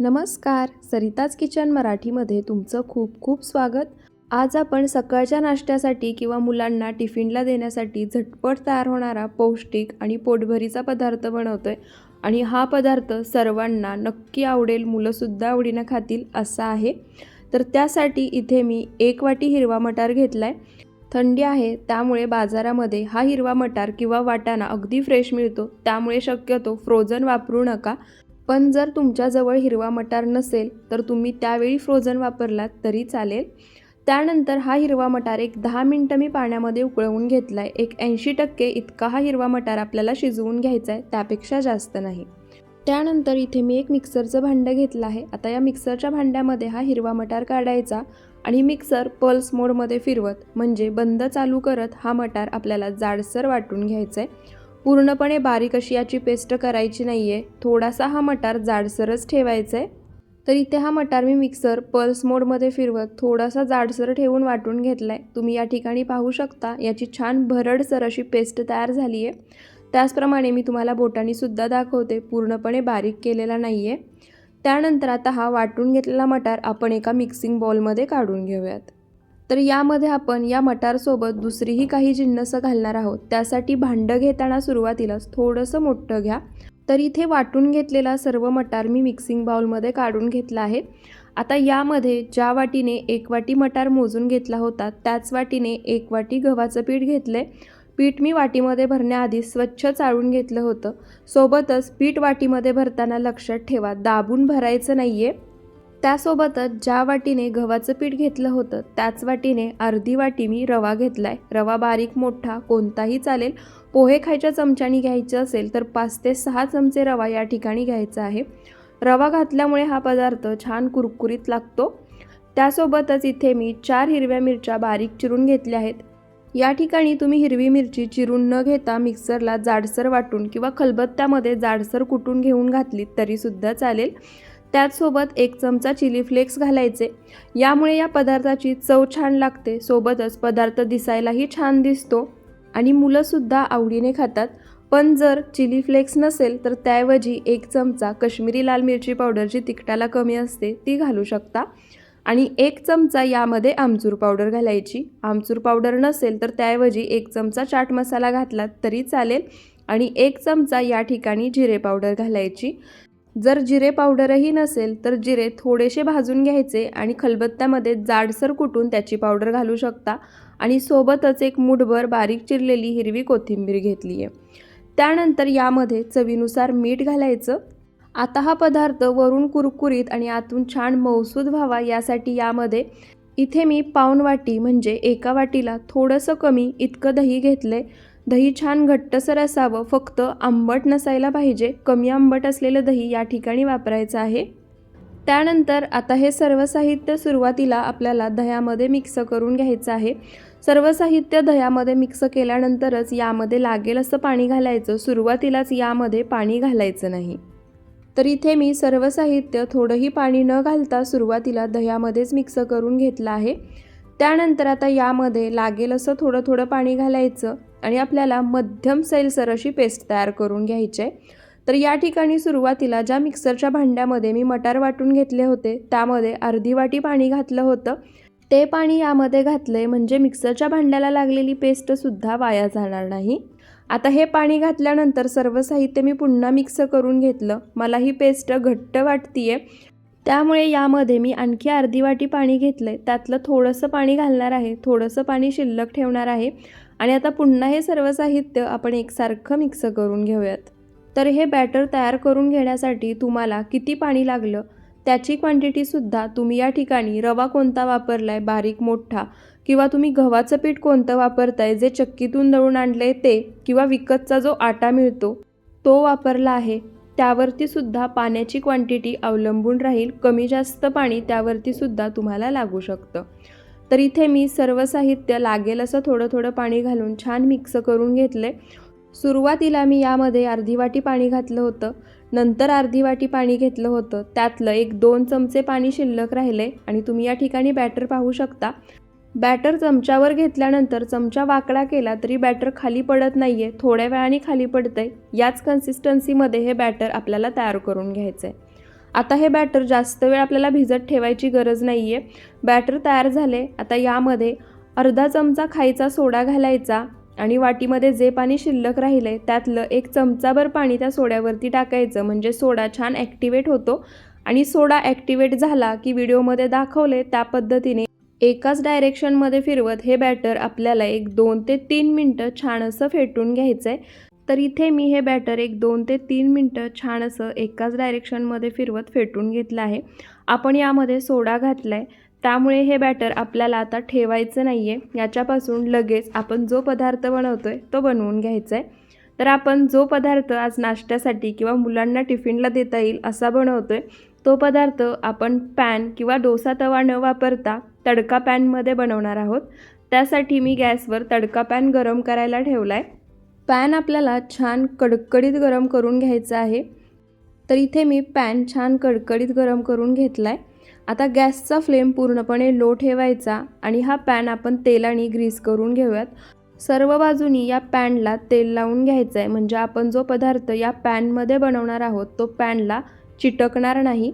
नमस्कार सरिताज किचन मराठीमध्ये तुमचं खूप खूप स्वागत. आज आपण सकाळच्या नाश्त्यासाठी किंवा मुलांना टिफिनला देण्यासाठी झटपट तयार होणारा पौष्टिक आणि पोटभरीचा पदार्थ बनवतो आहे आणि हा पदार्थ सर्वांना नक्की आवडेल मुलंसुद्धा आवडीनं खातील असा आहे. तर त्यासाठी इथे मी एक वाटी हिरवा मटार घेतला आहे थंडी आहे त्यामुळे बाजारामध्ये हा हिरवा मटार किंवा वाटाणा अगदी फ्रेश मिळतो. त्यामुळे शक्यतो फ्रोझन वापरू नका. पण जर तुमच्याजवळ हिरवा मटार नसेल तर तुम्ही त्यावेळी फ्रोझन वापरलात तरी चालेल. त्यानंतर हा हिरवा मटार एक दहा मिनटं मी पाण्यामध्ये उकळवून घेतला आहे एक ऐंशी टक्के इतका हा हिरवा मटार आपल्याला शिजवून घ्यायचा आहे त्यापेक्षा जास्त नाही. त्यानंतर इथे मी एक मिक्सरचं भांडं घेतलं आहे. आता या मिक्सरच्या भांड्यामध्ये हा हिरवा मटार काढायचा आणि मिक्सर पल्स मोडमध्ये फिरवत म्हणजे बंद चालू करत हा मटार आपल्याला जाडसर वाटून घ्यायचा आहे पूर्णपणे बारीक अशी याची पेस्ट करायची नाही आहे थोडासा हा मटार जाडसरच ठेवायचा आहे तर इथे हा मटार मी मिक्सर पल्स मोडमध्ये फिरवत थोडासा जाडसर ठेवून वाटून घेतला आहे तुम्ही या ठिकाणी पाहू शकता याची छान भरडसर अशी पेस्ट तयार झाली आहे त्याचप्रमाणे मी तुम्हाला बोटाणीसुद्धा दाखवते पूर्णपणे बारीक केलेला नाही आहे त्यानंतर आता हा वाटून घेतलेला मटार आपण एका मिक्सिंग बॉलमध्ये काढून घेऊयात. तर यामध्ये आपण या मटारसोबत दुसरीही काही जिन्नस घालणार आहोत. त्यासाठी भांडं घेताना सुरुवातीलाच थोडंसं मोठं घ्या. तर इथे वाटून घेतलेला सर्व मटार मी मिक्सिंग बाउलमध्ये काढून घेतला आहे. आता यामध्ये ज्या वाटीने एक वाटी मटार मोजून घेतला होता त्याच वाटीने एक वाटी गव्हाचं पीठ घेतलं पीठ मी वाटीमध्ये भरण्याआधी स्वच्छ चाळून घेतलं होतं. सोबतच पीठ वाटीमध्ये भरताना लक्षात ठेवा दाबून भरायचं नाही आहे त्यासोबतच ज्या वाटीने गव्हाचं पीठ घेतलं होतं त्याच वाटीने अर्धी वाटी मी रवा घेतला आहे रवा बारीक मोठा कोणताही चालेल. पोहे खायच्या चमच्यानी घ्यायचं असेल तर पाच ते सहा चमचे रवा या ठिकाणी घ्यायचा आहे. रवा घातल्यामुळे हा पदार्थ छान कुरकुरीत लागतो. त्यासोबतच इथे मी चार हिरव्या मिरच्या बारीक चिरून घेतल्या आहेत. या ठिकाणी तुम्ही हिरवी मिरची चिरून न घेता मिक्सरला जाडसर वाटून किंवा खलबत्त्यामध्ये जाडसर कुटून घेऊन घातलीत तरीसुद्धा चालेल. त्याचसोबत एक चमचा चिली फ्लेक्स घालायचे. यामुळे या पदार्थाची चव छान लागते. सोबतच पदार्थ दिसायलाही छान दिसतो. आणि मुलंसुद्धा आवडीने खातात. पण जर चिली फ्लेक्स नसेल तर त्याऐवजी एक चमचा कश्मीरी लाल मिरची पावडर जी तिखटाला कमी असते ती घालू शकता. आणि एक चमचा यामध्ये आमचूर पावडर घालायची. आमचूर पावडर नसेल तर त्याऐवजी एक चमचा चाट मसाला घातलात तरी चालेल. आणि एक चमचा या ठिकाणी जिरे पावडर घालायची. जर जिरे पावडरही नसेल तर जिरे थोडेसे भाजून घ्यायचे आणि खलबत्त्यामध्ये जाडसर कुटून त्याची पावडर घालू शकता. आणि सोबतच एक मुठभर बारीक चिरलेली हिरवी कोथिंबीर घेतली आहे त्यानंतर यामध्ये चवीनुसार मीठ घालायचं. आता हा पदार्थ वरून कुरकुरीत आणि आतून छान मौसूद व्हावा यासाठी यामध्ये इथे मी पाऊन वाटी म्हणजे एका वाटीला थोडंसं कमी इतकं दही घेतलं दही छान घट्टसर असावं फक्त आंबट नसायला पाहिजे. कमी आंबट असलेलं दही या ठिकाणी वापरायचं आहे. त्यानंतर आता हे सर्व साहित्य सुरुवातीला आपल्याला दह्यामध्ये मिक्स करून घ्यायचं आहे. सर्व साहित्य दह्यामध्ये मिक्स केल्यानंतरच यामध्ये लागेल असं पाणी घालायचं. सुरुवातीलाच यामध्ये पाणी घालायचं नाही. तर इथे मी सर्व साहित्य थोडंही पाणी न घालता सुरुवातीला दह्यामध्येच मिक्स करून घेतलं आहे. त्यानंतर आता यामध्ये लागेल असं थोडं थोडं पाणी घालायचं. आणि आपल्याला मध्यम सैलसर अशी पेस्ट तयार करून घ्यायची. आहे तर या ठिकाणी सुरुवातीला ज्या मिक्सरच्या भांड्यामध्ये मी मटार वाटून घेतले होते त्यामध्ये अर्धी वाटी पाणी घातलं होतं. ते पाणी यामध्ये घातले म्हणजे मिक्सरच्या भांड्याला लागलेली पेस्टसुद्धा वाया जाणार नाही. आता हे पाणी घातल्यानंतर सर्व साहित्य मी पुन्हा मिक्स करून घेतलं. मला ही पेस्ट घट्ट वाटतीये. त्यामुळे यामध्ये मी आणखी अर्धी वाटी पाणी घेतलं आहे त्यातलं थोडंसं पाणी घालणार आहे. थोडंसं पाणी शिल्लक ठेवणार आहे. आणि आता पुन्हा हे सर्व साहित्य आपण एकसारखं मिक्स करून घेऊयात. तर हे बॅटर तयार करून घेण्यासाठी तुम्हाला किती पाणी लागलं? त्याची क्वांटिटीसुद्धा तुम्ही या ठिकाणी रवा कोणता वापरला आहे बारीक मोठा किंवा तुम्ही गव्हाचं पीठ कोणतं वापरताय जे चक्कीतून दळून आणलं आहे ते किंवा विकतचा जो आटा मिळतो तो वापरला आहे त्यावरती सुद्धा पाण्याची क्वांटिटी अवलंबून राहील कमी जास्त पाणी त्यावरती सुद्धा तुम्हाला लागू शकतं. तर इथे मी सर्व साहित्य लागेल असं थोडं थोडं पाणी घालून छान मिक्स करून घेतले. सुरुवातीला मी यामध्ये अर्धी वाटी पाणी घातलं होतं. नंतर अर्धी वाटी पाणी घेतलं होतं. त्यातलं एक दोन चमचे पाणी शिल्लक राहिले आणि तुम्ही या ठिकाणी बॅटर पाहू शकता. बॅटर चमच्यावर घेतल्यानंतर चमचा वाकडा केला तरी बॅटर खाली पडत नाही आहे थोड्या वेळाने खाली पडतं आहे याच कन्सिस्टन्सीमध्ये हे बॅटर आपल्याला तयार करून घ्यायचं आहे आता हे बॅटर जास्त वेळ आपल्याला भिजत ठेवायची गरज नाही आहे बॅटर तयार झाले आता यामध्ये अर्धा चमचा खायचा सोडा घालायचा आणि वाटीमध्ये जे पाणी शिल्लक राहिलं आहे त्यातलं एक चमचाभर पाणी त्या सोड्यावरती टाकायचं. म्हणजे सोडा छान ॲक्टिवेट होतो. आणि सोडा ॲक्टिवेट झाला की व्हिडिओमध्ये दाखवले त्या पद्धतीने एकाच डायरेक्शनमध्ये फिरवत हे बॅटर आपल्याला एक दोन ते तीन मिनटं छान असं फेटून घ्यायचं आहे तर इथे मी हे बॅटर एक दोन ते तीन मिनटं छान असं एकाच डायरेक्शनमध्ये फिरवत फेटून घेतलं आहे. आपण यामध्ये सोडा घातला आहे त्यामुळे हे बॅटर आपल्याला आता ठेवायचं नाही आहे याच्यापासून लगेच आपण जो पदार्थ बनवतो आहे तो बनवून घ्यायचा आहे तर आपण जो पदार्थ आज नाश्त्यासाठी किंवा मुलांना टिफिनला देता येईल असा बनवतो आहे तो पदार्थ आपण पॅन किंवा डोसा तवा न वापरता तडका पॅनमध्ये बनवणार आहोत. त्यासाठी मी गॅसवर तडका पॅन गरम करायला ठेवला आहे पॅन आपल्याला छान कडकडीत गरम करून घ्यायचा आहे. तर इथे मी पॅन छान कडकडीत गरम करून घेतला आहे आता गॅसचा फ्लेम पूर्णपणे लो ठेवायचा आणि हा पॅन आपण तेलाने ग्रीस करून घेऊयात. सर्व बाजूनी या पॅनला तेल लावून घ्यायचं आहे म्हणजे आपण जो पदार्थ या पॅनमध्ये बनवणार आहोत तो पॅनला चिटकणार नाही.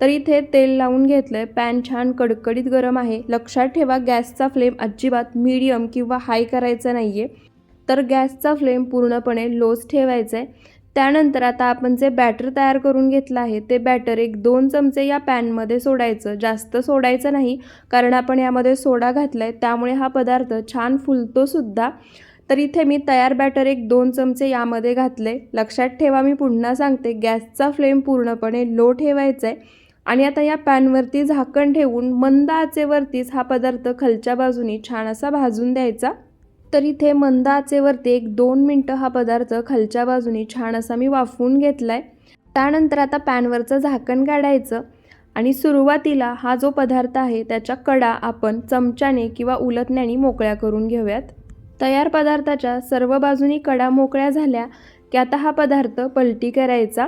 तर इथे तेल लावून घेतलं आहे पॅन छान कडकडीत गरम आहे. लक्षात ठेवा गॅसचा फ्लेम अजिबात मीडियम किंवा हाय करायचा नाही आहे तर गॅसचा फ्लेम पूर्णपणे लोच ठेवायचा आहे त्यानंतर आता आपण जे बॅटर तयार करून घेतलं आहे ते बॅटर एक दोन चमचे या पॅनमध्ये सोडायचं. जास्त सोडायचं नाही कारण आपण यामध्ये सोडा घातला आहे त्यामुळे हा पदार्थ छान फुलतोसुद्धा. तर इथे मी तयार बॅटर एक दोन चमचे यामध्ये घातले. लक्षात ठेवा मी पुन्हा सांगते गॅसचा फ्लेम पूर्णपणे लो ठेवायचा आहे आणि आता या पॅनवरती झाकण ठेवून मंद आचेवरतीच हा पदार्थ खालच्या बाजूनी छान असा भाजून द्यायचा. तर इथे मंद आचेवरती एक दोन मिनटं हा पदार्थ खालच्या बाजूनी छान असा मी वाफवून घेतला आहे त्यानंतर आता पॅनवरचं झाकण काढायचं आणि सुरुवातीला हा जो पदार्थ आहे त्याच्या कडा आपण चमच्याने किंवा उलटण्याने मोकळ्या करून घेऊयात. तयार पदार्थाच्या सर्व बाजूनी कडा मोकळ्या झाल्या की आता हा पदार्थ पलटी करायचा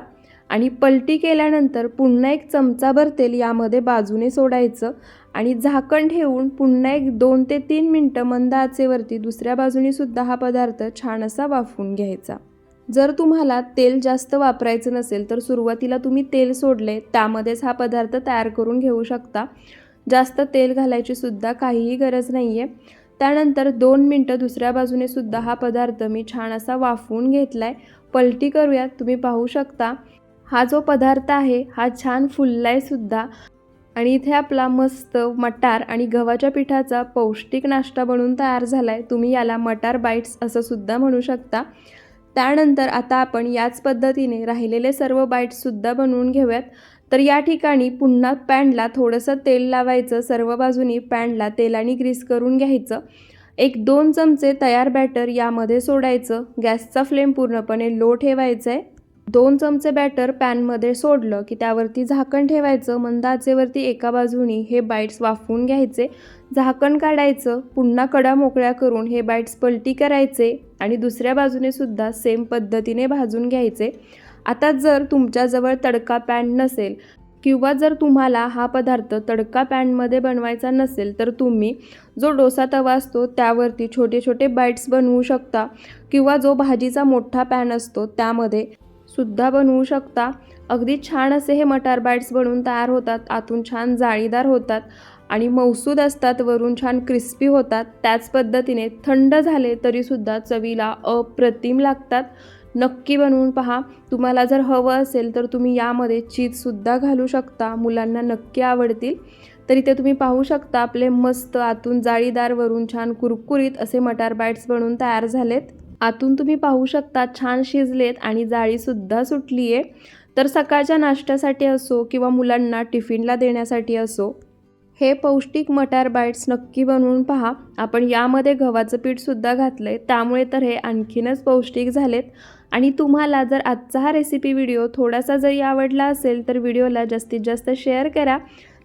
आणि पलटी केल्यानंतर पुन्हा एक चमचाभर तेल यामध्ये बाजूने सोडायचं आणि झाकण ठेवून पुन्हा एक दोन ते तीन मिनटं मंद आचेवरती दुसऱ्या बाजूनी सुद्धा हा पदार्थ छान असा वाफवून घ्यायचा. जर तुम्हाला तेल जास्त वापरायचं नसेल तर सुरुवातीला तुम्ही तेल सोडले त्यामध्येच हा पदार्थ तयार करून घेऊ शकता. जास्त तेल घालायची सुद्धा काहीही गरज नाही आहे त्यानंतर दोन मिनटं दुसऱ्या बाजूने सुद्धा हा पदार्थ मी छान असा वाफवून घेतला आहे पलटी करूयात तुम्ही पाहू शकता. हा जो पदार्थ आहे हा छान फुललाय सुद्धा. आणि इथे आपला मस्त मटार आणि गव्हाच्या पिठाचा पौष्टिक नाश्ता बनून तयार झाला आहे तुम्ही याला मटार बाईट्स असं सुद्धा म्हणू शकता. त्यानंतर आता आपण याच पद्धतीने राहिलेले सर्व बाईट्ससुद्धा बनवून घेऊयात. तर या ठिकाणी पुन्हा पॅनला थोडंसं तेल लावायचं सर्व बाजूनी पॅनला तेलाने ग्रीस करून घ्यायचं. एक दोन चमचे तयार बॅटर यामध्ये सोडायचं. गॅसचा फ्लेम पूर्णपणे लो ठेवायचा आहे दोन चमचे बॅटर पॅनमध्ये सोडलं की त्यावरती झाकण ठेवायचं मंद आचेवरती एका बाजूनी हे बाईट्स वाफवून घ्यायचे झाकण काढायचं पुन्हा कडा मोकळ्या करून हे बाईट्स पलटी करायचे आणि दुसऱ्या बाजूने सुद्धा सेम पद्धतीने भाजून घ्यायचे. आता जर तुमच्याजवळ तडका पॅन नसेल किंवा जर तुम्हाला हा पदार्थ तडका पॅनमध्ये बनवायचा नसेल तर तुम्ही जो डोसा तवा असतो त्यावरती छोटे छोटे बाईट्स बनवू शकता किंवा जो भाजीचा मोठा पॅन असतो त्यामध्ये सुद्धा बनवू शकता. अगदी छान असे हे मटार बाईट्स बनवून तयार होतात. आतून छान जाळीदार होतात आणि मौसूद असतात वरून छान क्रिस्पी होतात. त्याच पद्धतीने थंड झाले तरीसुद्धा चवीला अप्रतिम लागतात. नक्की बनवून पहा. तुम्हाला जर हवं असेल तर तुम्ही यामध्ये चीजसुद्धा घालू शकता. मुलांना नक्की आवडतील. तर इथे तुम्ही पाहू शकता. आपले मस्त आतून जाळीदार वरून छान कुरकुरीत असे मटार बाईट्स बनवून तयार झालेत. आतून तुम्ही पाहू शकता छान शिजलेत आणि जाळीसुद्धा सुटली आहे तर सकाळच्या नाश्त्यासाठी असो किंवा मुलांना टिफिनला देण्यासाठी असो हे पौष्टिक मटार बाईट्स नक्की बनवून पहा. आपण यामध्ये गव्हाचं पीठसुद्धा घातलं आहे त्यामुळे तर हे आणखीनच पौष्टिक झालेत. आणि तुम्हाला जर आजचा हा रेसिपी व्हिडिओ थोडासा जरी आवडला असेल तर व्हिडिओला जास्तीत जास्त शेअर करा.